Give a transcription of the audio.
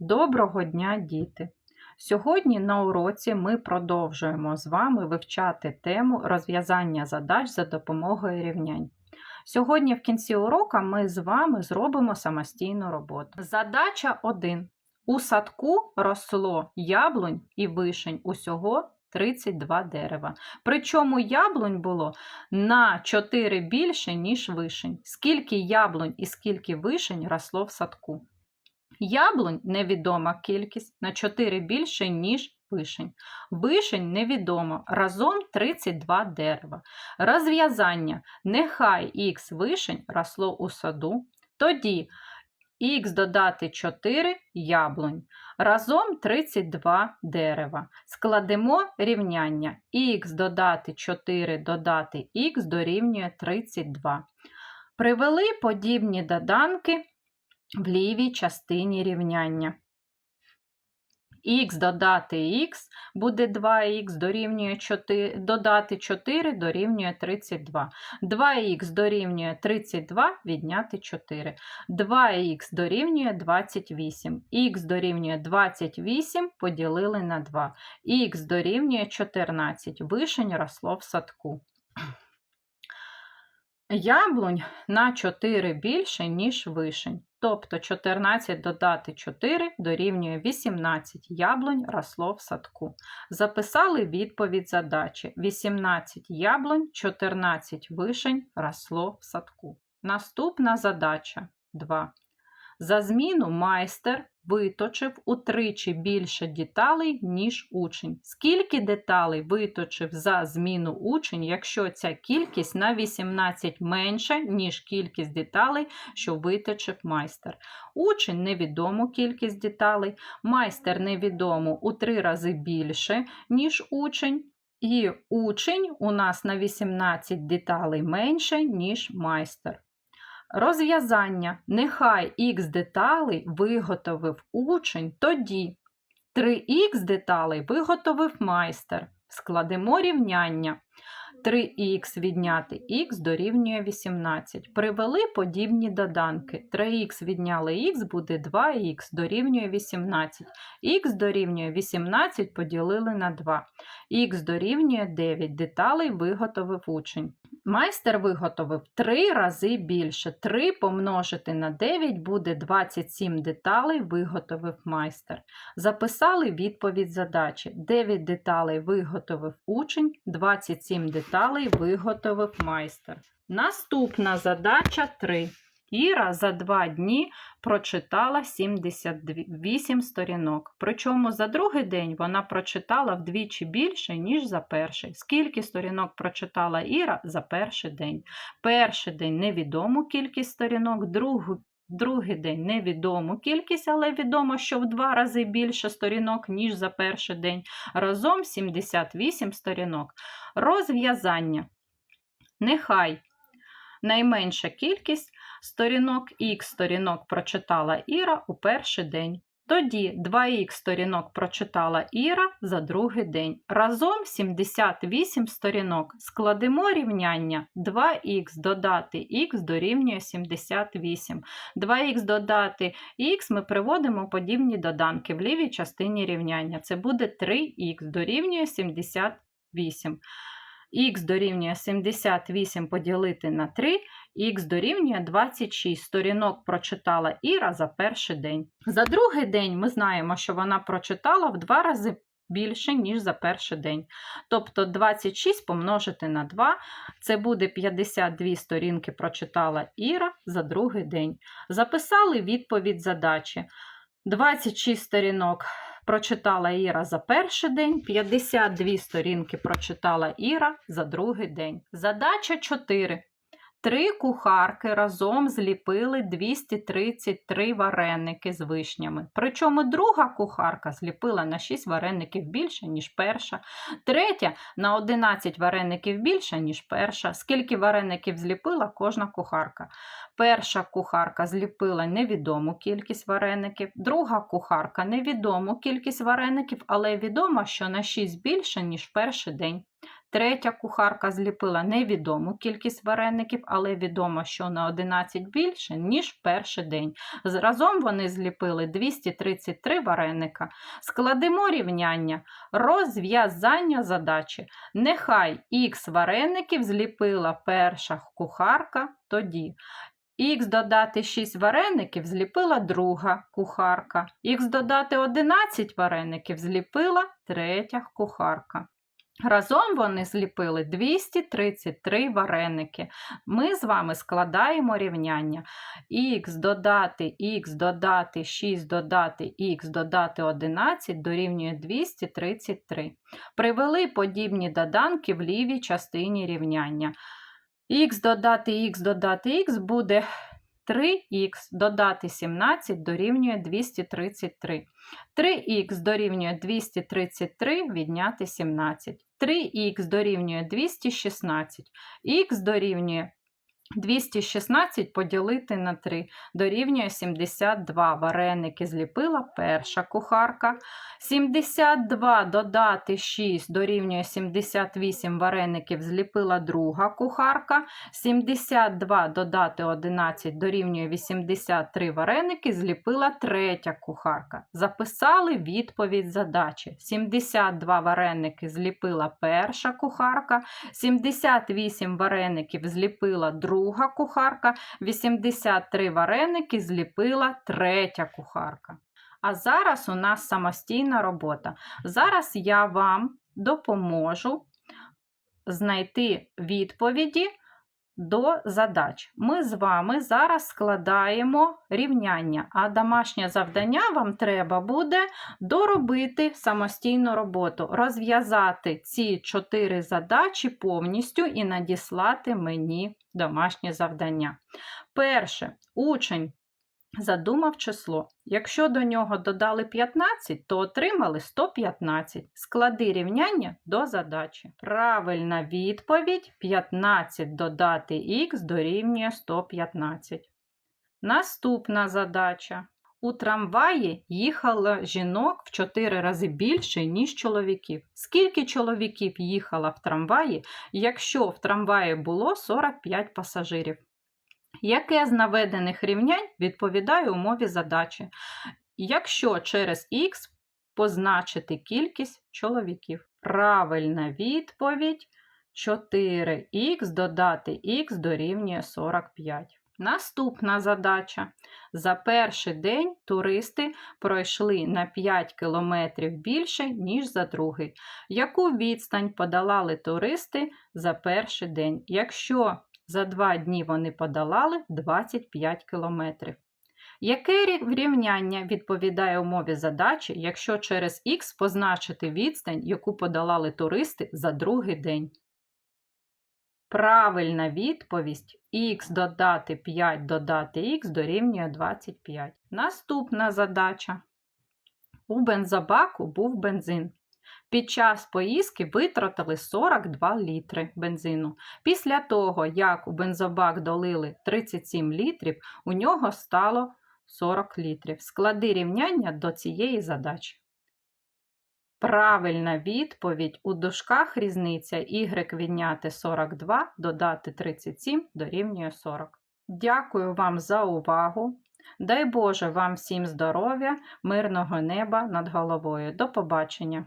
Доброго дня, діти! Сьогодні на уроці ми продовжуємо з вами вивчати тему розв'язання задач за допомогою рівнянь. Сьогодні в кінці урока ми з вами зробимо самостійну роботу. Задача 1. У садку росло яблунь і вишень усього 32 дерева. Причому яблунь було на 4 більше, ніж вишень. Скільки яблунь і скільки вишень росло в садку? Яблунь невідома кількість на 4 більше, ніж вишень. Вишень невідомо, разом 32 дерева. Розв'язання. Нехай х вишень росло у саду, тоді х додати 4 яблунь. Разом 32 дерева. Складемо рівняння. х додати 4 додати х дорівнює 32. Привели подібні доданки в лівій частині рівняння. х додати х буде 2х дорівнює 4, додати 4 дорівнює 32. 2х дорівнює 32 відняти 4. 2х дорівнює 28. х дорівнює 28 поділили на 2. х дорівнює 14. Вишень росло в садку. Яблунь на 4 більше, ніж вишень. Тобто 14 додати 4 дорівнює 18 яблунь росло в садку. Записали відповідь задачі: 18 яблунь, 14 вишень росло в садку. Наступна задача 2. За зміну майстер виточив утричі більше деталей, ніж учень. Скільки деталей виточив за зміну учень, якщо ця кількість на 18 менша, ніж кількість деталей, що виточив майстер. Учень невідому кількість деталей, майстер невідому у 3 рази більше, ніж учень. І учень у нас на 18 деталей менше, ніж майстер. Розв'язання. Нехай х деталей виготовив учень, тоді 3х деталей виготовив майстер. Складемо рівняння. 3х відняти х дорівнює 18. Привели подібні доданки. 3х відняли х буде 2х дорівнює 18. х дорівнює 18 поділили на 2. х дорівнює 9. Деталей виготовив учень. Майстер виготовив 3 рази більше. 3 помножити на 9 буде 27 деталей виготовив майстер. Записали відповідь задачі. 9 деталей виготовив учень, 27 деталей виготовив майстер. Наступна задача 3. Іра за 2 дні прочитала 78 сторінок. Причому за другий день вона прочитала вдвічі більше, ніж за перший. Скільки сторінок прочитала Іра за перший день? Перший день невідому кількість сторінок, другий Другий день невідому кількість, але відомо, що в два рази більше сторінок, ніж за перший день. Разом 78 сторінок. Розв'язання. Нехай найменша кількість сторінок х сторінок прочитала Іра у перший день. Тоді 2х сторінок прочитала Іра за другий день. Разом 78 сторінок. Складемо рівняння 2х додати х дорівнює 78. 2х додати х ми приводимо подібні доданки в лівій частині рівняння. Це буде 3х дорівнює 78. Х дорівнює 78 поділити на 3, х дорівнює 26. Сторінок прочитала Іра за перший день. За другий день ми знаємо, що вона прочитала в два рази більше, ніж за перший день. Тобто 26 помножити на 2, це буде 52 сторінки прочитала Іра за другий день. Записали відповідь задачі. 26 сторінок прочитала Іра за перший день, 52 сторінки прочитала Іра за другий день. Задача 4. Три кухарки разом зліпили 233 вареники з вишнями. Причому друга кухарка зліпила на 6 вареників більше, ніж перша, третя на 11 вареників більше, ніж перша. Скільки вареників зліпила кожна кухарка? Перша кухарка зліпила невідому кількість вареників, друга кухарка невідому кількість вареників, але відомо, що на 6 більше, ніж перший день. Третя кухарка зліпила невідому кількість вареників, але відомо, що на 11 більше, ніж перший день. Разом вони зліпили 233 вареника. Складемо рівняння, розв'язання задачі. Нехай х вареників зліпила перша кухарка тоді. Х додати 6 вареників зліпила друга кухарка. Х додати 11 вареників зліпила третя кухарка. Разом вони зліпили 233 вареники. Ми з вами складаємо рівняння. Х додати х додати 6 додати х додати 11 дорівнює 233. Привели подібні доданки в лівій частині рівняння. Х додати х додати х буде 3х додати 17 дорівнює 233. 3х дорівнює 233 відняти 17. 3х дорівнює 216. Х дорівнює 216 поділити на 3 дорівнює 72. Вареники зліпила перша кухарка. 72 додати 6 дорівнює 78 вареників зліпила друга кухарка. 72 додати 11 дорівнює 83 вареники зліпила третя кухарка. Записали відповідь задачі. 72 вареники зліпила перша кухарка. 78 вареників зліпила друга кухарка, 83 вареники зліпила третя кухарка. А зараз у нас самостійна робота. Зараз я вам допоможу знайти відповіді до задач. Ми з вами зараз складаємо рівняння, а домашнє завдання вам треба буде доробити самостійну роботу, розв'язати ці чотири задачі повністю і надіслати мені домашнє завдання. Перше, учень. Задумав число. Якщо до нього додали 15, то отримали 115. Склади рівняння до задачі. Правильна відповідь 15 додати х дорівнює 115. Наступна задача. У трамваї їхало жінок в 4 рази більше, ніж чоловіків. Скільки чоловіків їхало в трамваї, якщо в трамваї було 45 пасажирів? Яке з наведених рівнянь відповідає умові задачі? Якщо через х позначити кількість чоловіків. Правильна відповідь 4х додати х дорівнює 45. Наступна задача. За перший день туристи пройшли на 5 км більше, ніж за другий. Яку відстань подолали туристи за перший день? Якщо за два дні вони подолали 25 кілометрів. Яке рівняння відповідає умові задачі, якщо через х позначити відстань, яку подолали туристи за другий день? Правильна відповідь х додати 5 додати х дорівнює 25. Наступна задача. У бензобаку був бензин. Під час поїздки витратили 42 літри бензину. Після того, як у бензобак долили 37 літрів, у нього стало 40 літрів. Склади рівняння до цієї задачі. Правильна відповідь у дужках різниця y відняти 42, додати 37 дорівнює 40. Дякую вам за увагу. Дай Боже вам всім здоров'я, мирного неба над головою. До побачення!